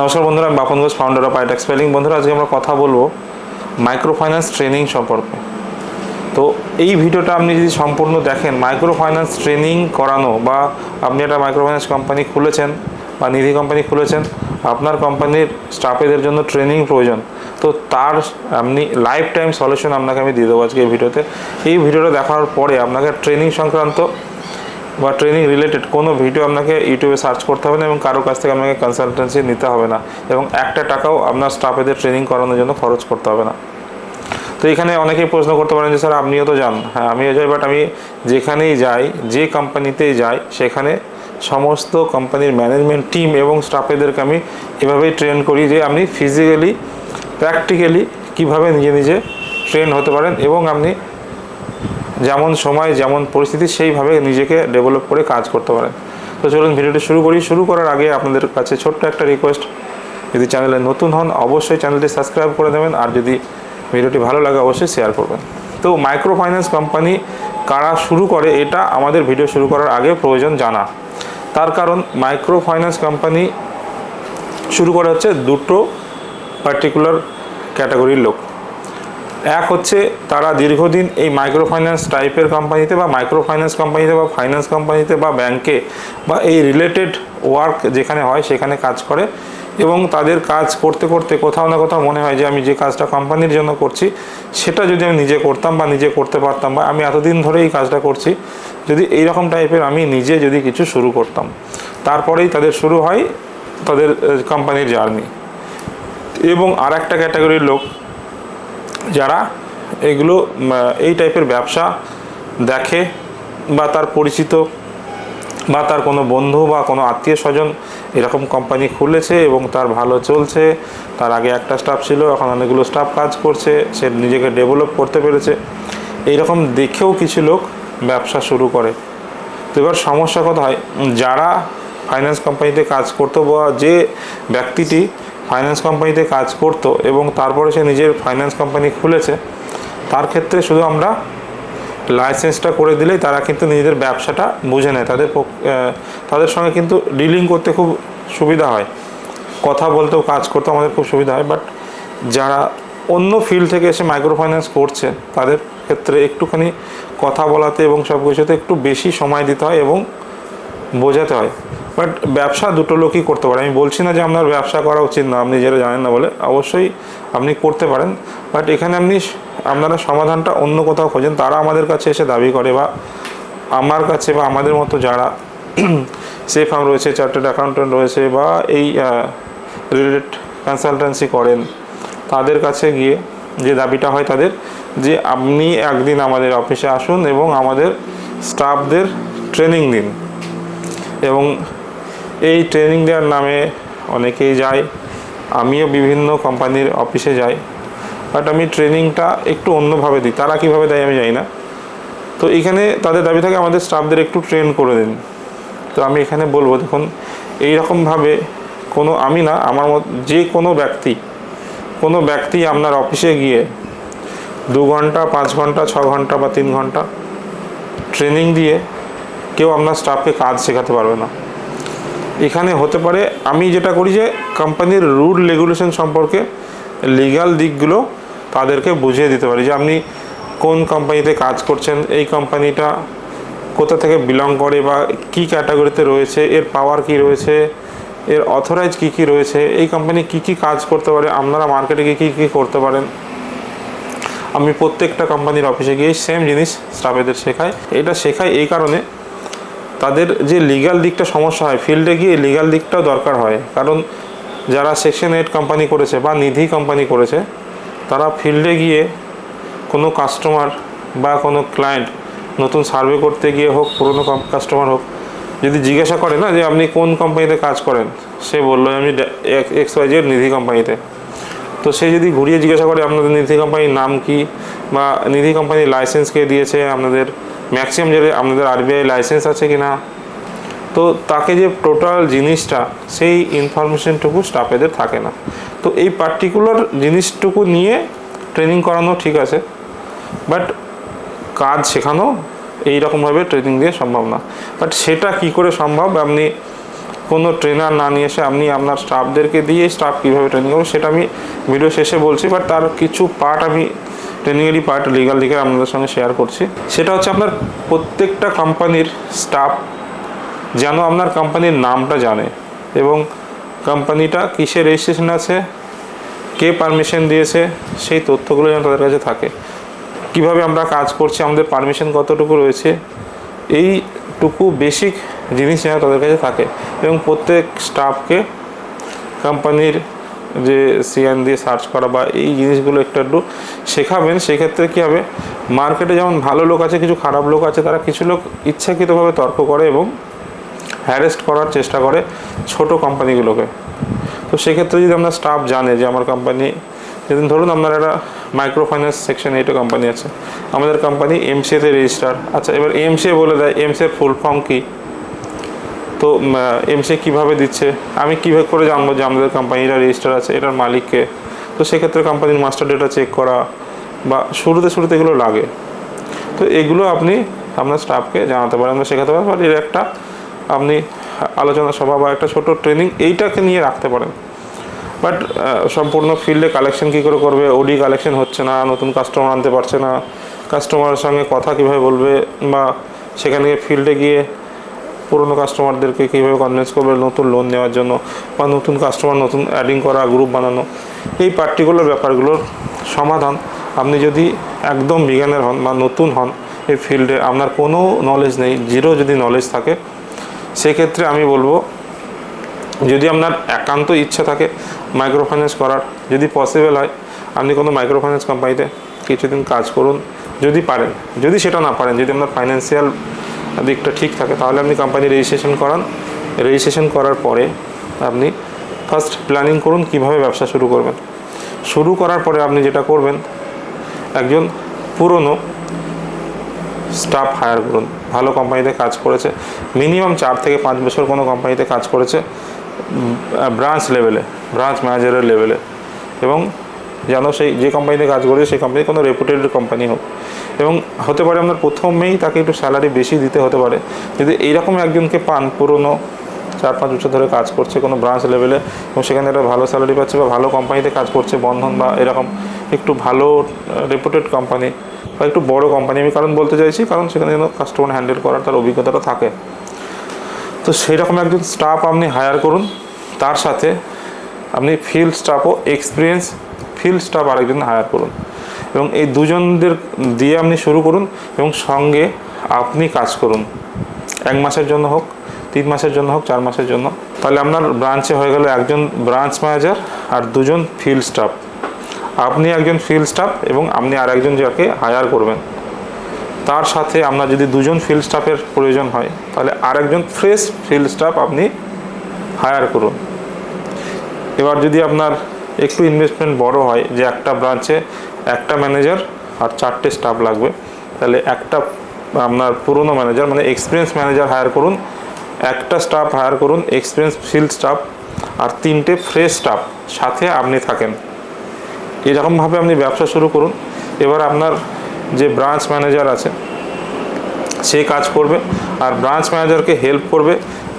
নমস্কার বন্ধুরা, আমি Bapan Ghosh founder of Itex spelling বন্ধুরা, আজকে আমরা কথা বলব মাইক্রো ফাইন্যান্স ট্রেনিং সম্পর্কে। তো এই ভিডিওটা আপনি যদি সম্পূর্ণ দেখেন মাইক্রো ফাইন্যান্স ট্রেনিং করানো বা আপনি একটা মাইক্রো ফাইন্যান্স কোম্পানি খুলেছেন বা নিধি কোম্পানি খুলেছেন, আপনার কোম্পানির স্টাফেদের জন্য ট্রেনিং প্রয়োজন। তো তার আপনি লাইফ টাইম সলিউশন আপনাকে আমি দিয়ে দেবো আজকে এই ভিডিওতে। এই ভিডিওটা দেখার পরে আপনাকে ট্রেনিং সংক্রান্ত বা ট্রেনিং রিলেটেড কোনো ভিডিও আপনাকে ইউটিউবে সার্চ করতে হবে না এবং কারোর কাছ থেকে আপনাকে কনসালটেন্সি নিতে হবে না এবং একটা টাকাও আপনার স্টাফেদের ট্রেনিং করানোর জন্য খরচ করতে হবে না। তো এখানে অনেকেই প্রশ্ন করতে পারেন যে, স্যার, আপনিও তো যান। হ্যাঁ আমিও যাই বাট আমি যেখানেই যাই, যে কোম্পানিতেই যাই, সেখানে সমস্ত কোম্পানির ম্যানেজমেন্ট টিম এবং স্টাফেদেরকে আমি এভাবেই ট্রেন করি যে, আপনি ফিজিক্যালি প্র্যাকটিক্যালি কীভাবে নিজে নিজে ট্রেন হতে পারেন এবং আপনি যেমন সময়, যেমন পরিস্থিতি, সেইভাবে নিজেকে ডেভেলপ করে কাজ করতে পারেন। তো চলুন ভিডিওটি শুরু করি। শুরু করার আগে আপনাদের কাছে ছোট্ট একটা রিকোয়েস্ট যদি চ্যানেলে নতুন হন, অবশ্যই চ্যানেলটি সাবস্ক্রাইব করে দেবেন। আর যদি ভিডিওটি ভালো লাগে, অবশ্যই শেয়ার করবেন। তো মাইক্রো ফাইন্যান্স কোম্পানি কারা শুরু করে, এটা আমাদের ভিডিও শুরু করার আগে প্রয়োজন জানা। তার কারণ মাইক্রো ফাইন্যান্স কোম্পানি শুরু করা হচ্ছে দুটো পার্টিকুলার ক্যাটাগরির লোক। এক হচ্ছে তারা দীর্ঘদিন এই মাইক্রো ফাইন্যান্স টাইপের কোম্পানিতে বা মাইক্রো ফাইন্যান্স কোম্পানিতে বা ফাইন্যান্স কোম্পানিতে বা ব্যাংকে বা এই রিলেটেড ওয়ার্ক যেখানে হয় সেখানে কাজ করে এবং তাদের কাজ করতে করতে কোথাও না কোথাও মনে হয় যে আমি যে কাজটা কোম্পানির জন্য করছি, সেটা যদি আমি নিজে করতাম বা নিজে করতে পারতাম বা আমি এতদিন ধরে এই কাজটা করছি, যদি এইরকম টাইপের আমি নিজে যদি কিছু শুরু করতাম, তারপরেই তাদের শুরু হয় তাদের কোম্পানির জার্নি এবং আর একটা ক্যাটাগরির লোক যারা এগুলো এই টাইপের ব্যবসা দেখে বা তার পরিচিত বা তার কোনো বন্ধু বা কোনো আত্মীয় স্বজন এরকম কোম্পানি খুলেছে এবং তার ভালো চলছে, তার আগে একটা স্টাফ ছিল, এখন অনেকগুলো স্টাফ কাজ করছে, সে নিজেকে ডেভেলপ করতে পেরেছে। এইরকম দেখেও কিছু লোক ব্যবসা শুরু করে। তো এবার সমস্যা কথা হয় যারা ফাইন্যান্স কোম্পানিতে কাজ করতো বা যে ব্যক্তিটি ফাইন্যান্স কোম্পানিতে কাজ করতো এবং তারপরে সে নিজের ফাইন্যান্স কোম্পানি খুলেছে, তার ক্ষেত্রে শুধু আমরা লাইসেন্সটা করে দিলেই তারা কিন্তু নিজেদের ব্যবসাটা বুঝে নেয়। তাদের তাদের সঙ্গে কিন্তু ডিলিং করতে খুব সুবিধা হয়। কথা বলতেও কাজ করতেও আমাদের খুব সুবিধা হয়। বাট যারা অন্য ফিল্ড থেকে এসে মাইক্রো ফাইন্যান্স করছে, তাদের ক্ষেত্রে একটুখানি কথা বলাতে এবং সব কিছুতে একটু বেশি সময় দিতে হয় এবং বোঝাতে হয়। বাট ব্যবসা দুটো লোকই করতে পারে। আমি বলছি না যে আপনার ব্যবসা করা উচিত না, আপনি যেটা জানেন না বলে, অবশ্যই আপনি করতে পারেন। বাট এখানে আপনি আপনারা সমাধানটা অন্য কোথাও খোঁজেন। তারা আমাদের কাছে এসে দাবি করে বা আমার কাছে বা আমাদের মতো যারা সেফ ফার্ম রয়েছে চার্টার্ড অ্যাকাউন্টেন্ট রয়েছে বা এই রিলেটেড কনসালটেন্সি করেন, তাদের কাছে গিয়ে যে দাবিটা হয় তাদের, যে আপনি একদিন আমাদের অফিসে আসুন এবং আমাদের স্টাফদের ট্রেনিং দিন। এবং এই ট্রেনিং দেওয়ার নামে অনেকেই যায়। আমিও বিভিন্ন কোম্পানির অফিসে যাই। বাট আমি ট্রেনিংটা একটু অন্যভাবে দিই। তারা কীভাবে দেয় আমি জানি না। তো এখানে তাদের দাবি থাকে, আমাদের স্টাফদের একটু ট্রেন করে দিন। তো আমি এখানে বলব, দেখুন, এইরকমভাবে কোনো আমি না, আমার মত যে কোনো ব্যক্তি কোনো ব্যক্তি আপনার অফিসে গিয়ে দু ঘণ্টা, পাঁচ ঘণ্টা, ছ ঘণ্টা বা তিন ঘণ্টা ট্রেনিং দিয়ে কেউ আপনার স্টাফকে কাজ শেখাতে পারবে না। এখানে হতে পারে, আমি যেটা করি যে কোম্পানির রুল রেগুলেশন সম্পর্কে লিগ্যাল দিকগুলো তাদেরকে বুঝিয়ে দিতে পারি। যে আপনি কোন কোম্পানিতে কাজ করছেন, এই কোম্পানিটা কোথা থেকে বিলং করে বা কি ক্যাটাগরিতে রয়েছে, এর পাওয়ার কি রয়েছে, এর অথরাইজ কি কি রয়েছে, এই কোম্পানি কি কি কাজ করতে পারে, আপনারা মার্কেটে গিয়ে কী কী করতে পারেন। আমি প্রত্যেকটা কোম্পানির অফিসে গিয়ে সেম জিনিস স্টাফেদের শেখাই। এটা শেখাই এই কারণে তাদের যে লিগ্যাল দিকটা সমস্যা হয় ফিল্ডে গিয়ে লিগ্যাল দিকটাও দরকার হয়। কারণ যারা সেকশন এইট কোম্পানি করেছে বা নিধি কোম্পানি করেছে, তারা ফিল্ডে গিয়ে কোনো কাস্টমার বা কোনো ক্লায়েন্ট নতুন সার্ভে করতে গিয়ে হোক, পুরনো কাস্টমার হোক, যদি জিজ্ঞাসা করে না যে আপনি কোন কোম্পানিতে কাজ করেন, সে বলল, আমি এক্স ওয়াই জেড নিধি কোম্পানিতে তো। সে যদি ঘুরিয়ে জিজ্ঞাসা করে, আপনাদের নিধি কোম্পানির নাম কি? বা নিধি কোম্পানির লাইসেন্স কে দিয়েছে? আপনাদের ম্যাক্সিমাম যে আপনাদের আরবিআই লাইসেন্স আছে কি না তো তাকে যে টোটাল জিনিসটা, সেই ইনফরমেশনটুকু স্টাফেদের থাকে না। তো এই পার্টিকুলার জিনিসটুকু নিয়ে ট্রেনিং করানো ঠিক আছে বাট কাজ শেখানো এই রকমভাবে ট্রেনিং দিয়ে সম্ভব না। বাট সেটা কি করে সম্ভব? আপনি কোনো ট্রেনার না নিয়ে এসে আপনি আপনার স্টাফদেরকে দিয়ে স্টাফ কীভাবে ট্রেনিং করবেন, সেটা আমি ভিডিও শেষে বলছি বাট তার কিছু পার্ট আমি ট্রেনিংয়েরই পার্ট লিগাল দিকে আপনাদের সঙ্গে শেয়ার করছি। সেটা হচ্ছে আপনার প্রত্যেকটা কোম্পানির স্টাফ যেন আপনার কোম্পানির নামটা জানে এবং কোম্পানিটা কিসে রেজিস্ট্রেশন আছে, কে পারমিশন দিয়েছে, সেই তথ্যগুলো যেন তাদের কাছে থাকে। কীভাবে আমরা কাজ করছি, আমাদের পারমিশন কতটুকু রয়েছে, এইটুকু বেসিক জিনিস যেন তাদের কাছে থাকে এবং প্রত্যেক স্টাফকে কোম্পানির যে সিএন দিয়ে সার্চ করা বা এই জিনিসগুলো একটু একটু শেখাবেন, সেক্ষেত্রে কী হবে মার্কেটে যেমন ভালো লোক আছে, কিছু খারাপ লোক আছে, তারা কিছু লোক ইচ্ছাকৃতভাবে তর্ক করে এবং হ্যারেস্ট করার চেষ্টা করে ছোট কোম্পানিগুলোকে তো সেক্ষেত্রে যদি আপনার স্টাফ জানে যে আমার কোম্পানি যেদিন ধরুন আপনার একটা মাইক্রো ফাইন্যান্স সেকশন এইটা কোম্পানি আছে, আমাদের কোম্পানি এমসিএতে রেজিস্টার আচ্ছা এবার এমসিএ বলে দেয় এমসিএর ফুল ফর্ম কী? তো এমসিএ কীভাবে দিচ্ছে? আমি কীভাবে করে জানব যে আমাদের কোম্পানিটা রেজিস্টার আছে? এটার মালিককে। তো সেক্ষেত্রে কোম্পানির মাস্টার ডেটা চেক করা বা শুরুতে শুরুতে এগুলো লাগে। তো এগুলো আপনি আপনার স্টাফকে জানাতে পারেন বা শেখাতে পারেন। বাট এর একটা আপনি আলোচনা সভা বা একটা ছোট ট্রেনিং এইটাকে নিয়ে রাখতে পারেন। বাট সম্পূর্ণ ফিল্ডে কালেকশন কী করে করবে? ওডি কালেকশন হচ্ছে না, নতুন কাস্টমার আনতে পারছে না। কাস্টমারের সঙ্গে কথা কীভাবে বলবে? বা সেখানে ফিল্ডে গিয়ে পুরনো কাস্টমারদেরকে কীভাবে কনভিন্স করবে নতুন লোন নেওয়ার জন্য বা নতুন কাস্টমার নতুন অ্যাডিং করা গ্রুপ বানানো? এই পার্টিকুলার ব্যাপারগুলোর সমাধান আপনি যদি একদম বিজ্ঞানের হন বা নতুন হন এই ফিল্ডে আপনার কোনো নলেজ নেই জিরো যদি নলেজ থাকে, সেক্ষেত্রে আমি বলব, যদি আপনার একান্ত ইচ্ছা থাকে মাইক্রো ফাইন্যান্স করার, যদি পসিবল হয়, আপনি কোনো মাইক্রো ফাইন্যান্স কোম্পানিতে কিছুদিন কাজ করুন, যদি পারেন। যদি সেটা না পারেন, যদি আপনার ফাইন্যান্সিয়াল দিকটা ঠিক থাকে, তাহলে আপনি কোম্পানি রেজিস্ট্রেশন করান। রেজিস্ট্রেশন করার পরে আপনি ফার্স্ট প্ল্যানিং করুন কীভাবে ব্যবসা শুরু করবেন। শুরু করার পরে আপনি যেটা করবেন, একজন পুরনো স্টাফ হায়ার করুন। ভালো কোম্পানিতে কাজ করেছে। মিনিমাম চার থেকে পাঁচ বছর কোনো কোম্পানিতে কাজ করেছে ব্রাঞ্চ লেভেলে ব্রাঞ্চ ম্যানেজারের লেভেলে এবং যেন সেই, যে কোম্পানিতে কাজ করেছে, সেই কোম্পানি কোনো রেপুটেড কোম্পানি হোক। এবং হতে পারে আপনার প্রথমেই তাকে একটু স্যালারি বেশি দিতে হতে পারে। যদি এইরকম একজনকে পান, পুরনো চার পাঁচ বছর ধরে কাজ করছে কোনো ব্রাঞ্চ লেভেলে এবং সেখানে একটা ভালো স্যালারি পাচ্ছে বা ভালো কোম্পানিতে কাজ করছে, বন্ধন বা এরকম একটু ভালো রেপুটেড কোম্পানি বা একটু বড় কোম্পানি আমি কারণ বলতে চাইছি, কারণ সেখানে যেন কাস্টমার হ্যান্ডেল করার তার অভিজ্ঞতাটা থাকে। তো সেই রকম একজন স্টাফ আপনি হায়ার করুন, তার সাথে আপনি ফিল্ড স্টাফও এক্সপিরিয়েন্স ফিল্ড স্টাফ আরেকজন হায়ার করুন। এবং এই দুজনদের দিয়ে আপনি শুরু করুন এবং সঙ্গে আপনি কাজ করুন। এক মাসের জন্য হোক, তিন মাসের জন্য হোক, চার মাসের জন্য। তাহলে আপনার ব্রাঞ্চে হয়ে গেল একজন ব্রাঞ্চ ম্যানেজার আর দুজন ফিল্ড স্টাফ আপনি একজন ফিল্ড স্টাফ এবং আপনি আর একজন যাকে হায়ার করবেন। তার সাথে আপনার যদি দুজন ফিল্ড স্টাফের প্রয়োজন হয়, তাহলে আরেকজন ফ্রেশ ফিল্ড স্টাফ আপনি হায়ার করুন। এবার যদি আপনার একটু ইনভেস্টমেন্ট বড় হয় যে একটা ব্রাঞ্চে একটা ম্যানেজার আর চারটে স্টাফ লাগবে। তাহলে একটা, আপনার পুরনো ম্যানেজার মানে এক্সপিরিয়েন্স ম্যানেজার হায়ার করুন, একটা স্টাফ হায়ার করুন এক্সপিরিয়েন্স ফিল্ড স্টাফ আর তিনটে ফ্রেশ স্টাফ সাথে আপনি থাকেন। এরকমভাবে আপনি ব্যবসা শুরু করুন। এবার আপনার যে ব্রাঞ্চ ম্যানেজার আছে, সে কাজ করবে, আর ব্রাঞ্চ ম্যানেজারকে হেল্প করবে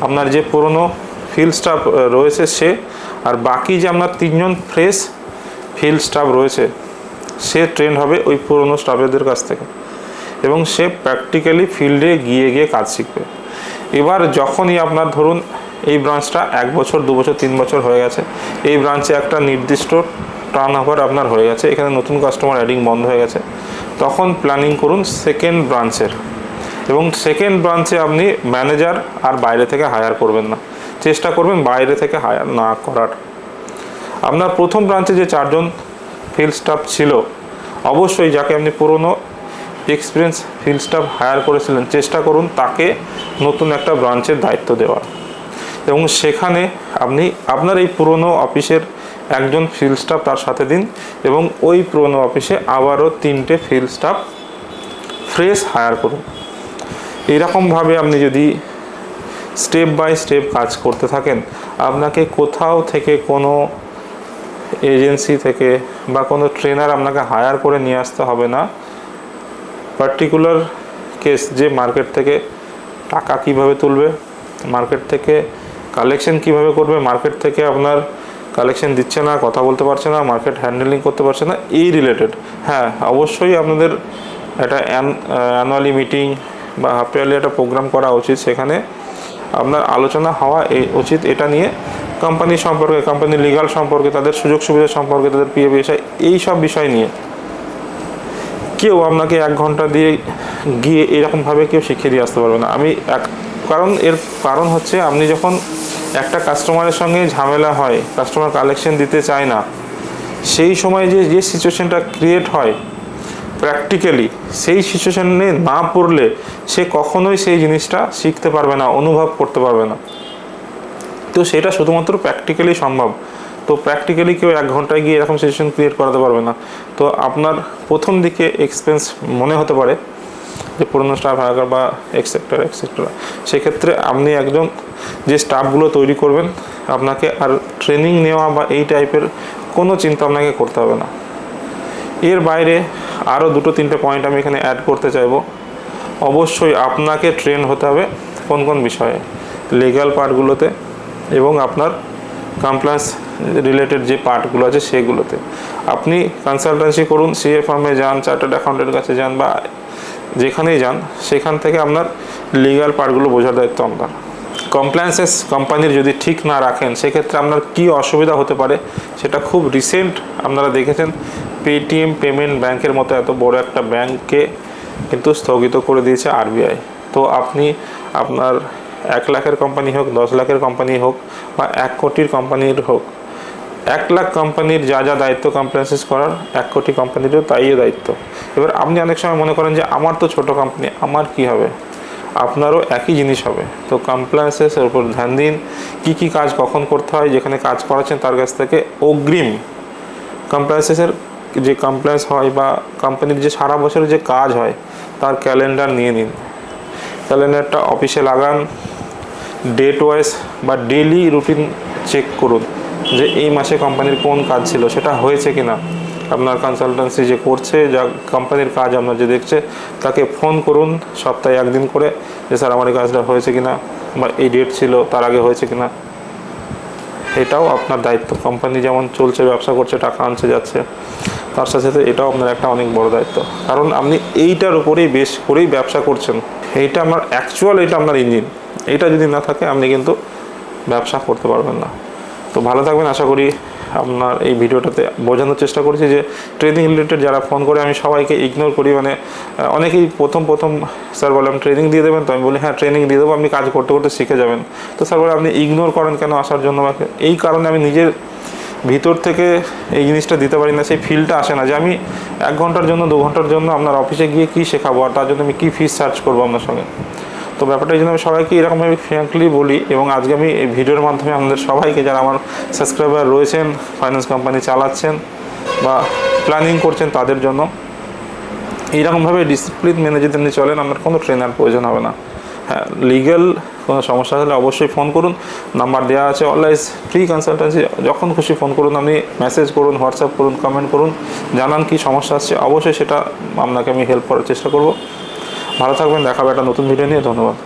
আপনার যে পুরনো ফিল্ড স্টাফ রয়েছে সে, আর বাকি যে আপনার তিনজন ফ্রেশ ফিল্ড স্টাফ রয়েছে সে ট্রেন হবে ওই পুরনো স্টাফেদের কাছ থেকে। এবং সে প্র্যাকটিক্যালি ফিল্ডে গিয়ে গিয়ে কাজ শিখবে। এবার যখনই আপনার ধরুন এই ব্রাঞ্চটা এক বছর, দু বছর, তিন বছর হয়ে গেছে, এই ব্রাঞ্চে একটা নির্দিষ্ট টার্ন ওভার আপনার হয়ে গেছে, এখানে নতুন কাস্টমার অ্যাডিং বন্ধ হয়ে গেছে, তখন প্ল্যানিং করুন সেকেন্ড ব্রাঞ্চের এবং সেকেন্ড ব্রাঞ্চে আপনি ম্যানেজার আর বাইরে থেকে হায়ার করবেন না। চেষ্টা করবেন বাইরে থেকে হায়ার না করার। আপনার প্রথম ব্রাঞ্চে যে চারজন ফিল্ড স্টাফ ছিল। অবশ্যই যাকে আপনি পুরনো এক্সপিরিয়েন্স ফিল্ড স্টাফ হায়ার করেছিলেন, চেষ্টা করুন তাকে নতুন একটা ব্রাঞ্চের দায়িত্ব দেওয়ার। এবং সেখানে আপনি আপনার এই পুরনো অফিসের একজন ফিল্ড স্টাফ তার সাথে দিন এবং ওই পুরনো অফিসে আবারও তিনটে ফিল্ড স্টাফ ফ্রেশ হায়ার করুন। এরকমভাবে আপনি যদি স্টেপ বাই স্টেপ কাজ করতে থাকেন, আপনাকে কোথাও থেকে কোনো এজেন্সি থেকে বা কোনো ট্রেনার আপনাকে হায়ার করে নিয়ে আসতে হবে না। পার্টিকুলার কেস যে মার্কেট থেকে টাকা কীভাবে তুলবে মার্কেট থেকে কালেকশন কীভাবে করবে মার্কেট থেকে আপনার কালেকশন দিচ্ছে না, কথা বলতে পারছে না মার্কেট হ্যান্ডেলিং করতে পারছে না, এই রিলেটেড হ্যাঁ অবশ্যই আপনাদের একটা অ্যানুয়ালি মিটিং বা হাফ ইয়ারলি একটা প্রোগ্রাম করা উচিত। সেখানে আপনার আলোচনা হওয়া উচিত। এটা নিয়ে কোম্পানি সম্পর্কে কোম্পানির লিগাল সম্পর্কে, তাদের সুযোগ সুবিধা সম্পর্কে, তাদের পিএ বিষয়, এই সব বিষয় নিয়ে কেউ আপনাকে এক ঘণ্টা দিয়ে গিয়ে এরকমভাবে কেউ শিখিয়ে দিয়ে আসতে পারবে না। আমি এক, কারণ এর কারণ হচ্ছে আপনি যখন একটা কাস্টমারের সঙ্গে ঝামেলা হয় কাস্টমার কালেকশন দিতে চায় না, সেই সময় যে যে সিচুয়েশনটা ক্রিয়েট হয় প্র্যাকটিক্যালি সেই সিচুয়েশনে না পড়লে সে কখনোই সেই জিনিসটা শিখতে পারবে না, অনুভব করতে পারবে না। তো সেটা শুধুমাত্র প্র্যাকটিক্যালি সম্ভব। তো প্র্যাকটিক্যালি কেউ এক ঘন্টায় গিয়ে এরকম সিচুয়েশন ক্রিয়েট করাতে পারবে না। তো আপনার প্রথম দিকে এক্সপেন্স মনে হতে পারে যে পুরনো স্টাফ হায়ার বা এক্সেক্টর এক্সেক্টরা সেক্ষেত্রে আপনি একজন যে স্টাফগুলো তৈরি করবেন, আপনাকে আর ট্রেনিং নেওয়া বা এই টাইপের কোনো চিন্তা আপনাকে করতে হবে না। এর বাইরে আরও দুটো, তিনটে পয়েন্ট আমি এখানে অ্যাড করতে চাইব। অবশ্যই আপনাকে ট্রেন হতে হবে কোন কোন বিষয়ে? লিগ্যাল পার্টগুলোতে এবং আপনার কমপ্লায়েন্স রিলেটেড যে পার্টগুলো আছে সেগুলোতে। আপনি কনসালটেন্সি করুন সিএ ফার্মে যান চার্টার্ড অ্যাকাউন্টের কাছে যান বা যেখানেই যান, সেখান থেকে আপনার লিগ্যাল পার্টগুলো বোঝার দায়িত্ব আপনার। কমপ্লায়েন্সেস কোম্পানির যদি ঠিক না রাখেন, সেক্ষেত্রে আপনার কী অসুবিধা হতে পারে সেটা খুব রিসেন্ট আপনারা দেখেছেন। পেটিএম পেমেন্ট ব্যাংকের মতো এত বড় একটা ব্যাংককে কিন্তু স্থগিত করে দিয়েছে আরবিআই তো আপনি আপনার লাখের কোম্পানি হোক, দশ লাখের কোম্পানি হোক বা এক কোটির কোম্পানির হোক, এক লাখ কোম্পানির যা যা দায়িত্ব কমপ্লেন্সেস করার, এক কোটি কোম্পানিরও তাই দায়িত্ব। এবার আপনি অনেক সময় মনে করেন যে, আমার তো ছোট কোম্পানি আমার কি হবে? আপনারও একই জিনিস হবে। তো কমপ্লেন্সেসের উপর ধ্যান দিন। কী কী কাজ কখন করতে হয়, যেখানে কাজ করাচ্ছেন তার কাছ থেকে অগ্রিম কমপ্লেন্সেসের যে কমপ্লেন্স হয় বা কোম্পানির যে সারা বছরের যে কাজ হয়, তার ক্যালেন্ডার নিয়ে নিন। ক্যালেন্ডারটা অফিসে লাগান। ডেট ওয়াইজ বা ডেলি রুটিন চেক করুন যে এই মাসে কোম্পানির কোন কাজ ছিল, সেটা হয়েছে কি না আপনার কনসালটেন্সি যে করছে, যা কোম্পানির কাজ আপনার যে দেখছে, তাকে ফোন করুন সপ্তাহে একদিন করে যে, স্যার, আমার এই কাজটা হয়েছে কি না বা এই ডেট ছিল, তার আগে হয়েছে কি না এটাও আপনার দায়িত্ব। কোম্পানি যেমন চলছে, ব্যবসা করছে, টাকা আনছে, যাচ্ছে। তার সাথে সাথে এটাও আপনার একটা অনেক বড় দায়িত্ব। কারণ আপনি এইটার উপরেই বেশ করেই ব্যবসা করছেন। এইটা আমার অ্যাকচুয়াল এটা আপনার ইঞ্জিন এইটা যদি না থাকে, আপনি কিন্তু ব্যবসা করতে পারবেন না। তো ভালো থাকবেন, আশা করি আপনার এই ভিডিওটাতে বোঝানোর চেষ্টা করেছি যে ট্রেনিং রিলেটেড যারা ফোন করে, আমি সবাইকে ইগনোর করি। মানে অনেকেই প্রথম প্রথম স্যার বলে, আমি ট্রেনিং দিয়ে দেবেন? তো আমি বলি হ্যাঁ ট্রেনিং দিয়ে দেবো। আপনি কাজ করতে করতে শিখে যাবেন। তো স্যার বলে, আপনি ইগনোর করেন কেন আসার জন্য এই কারণে আমি নিজের ভিতর থেকে এই জিনিসটা দিতে পারি না, সেই ফিলটা আসে না যে আমি এক ঘণ্টার জন্য, দু ঘণ্টার জন্য আপনার অফিসে গিয়ে কী শেখাবো আর তার জন্য আমি কী ফিস চার্জ করব আপনার সঙ্গে। তো ব্যাপারটা এই জন্য আমি সবাইকে এরকমভাবে ফ্র্যাঙ্কলি বলি এবং আজকে আমি এই ভিডিওর মাধ্যমে আমাদের সবাইকে যারা আমার সাবস্ক্রাইবার রয়েছেন ফাইন্যান্স কোম্পানি চালাচ্ছেন বা প্ল্যানিং করছেন তাদের জন্য এইরকমভাবে ডিসিপ্লিন মেনে যদি আপনি চলেন, আপনার কোনো ট্রেনার প্রয়োজন হবে না। হ্যাঁ লিগ্যাল কোনো সমস্যা হলে অবশ্যই ফোন করুন। নাম্বার দেওয়া আছে অলওয়েজ ফ্রি কনসালটেন্সি যখন খুশি ফোন করুন, আপনি মেসেজ করুন হোয়াটসঅ্যাপ করুন কমেন্ট করুন, জানান কি সমস্যা আসছে। অবশ্যই সেটা আপনাকে আমি হেল্প করার চেষ্টা করব। ভালো থাকবেন, দেখাবে একটা নতুন ভিডিও নিয়ে। ধন্যবাদ।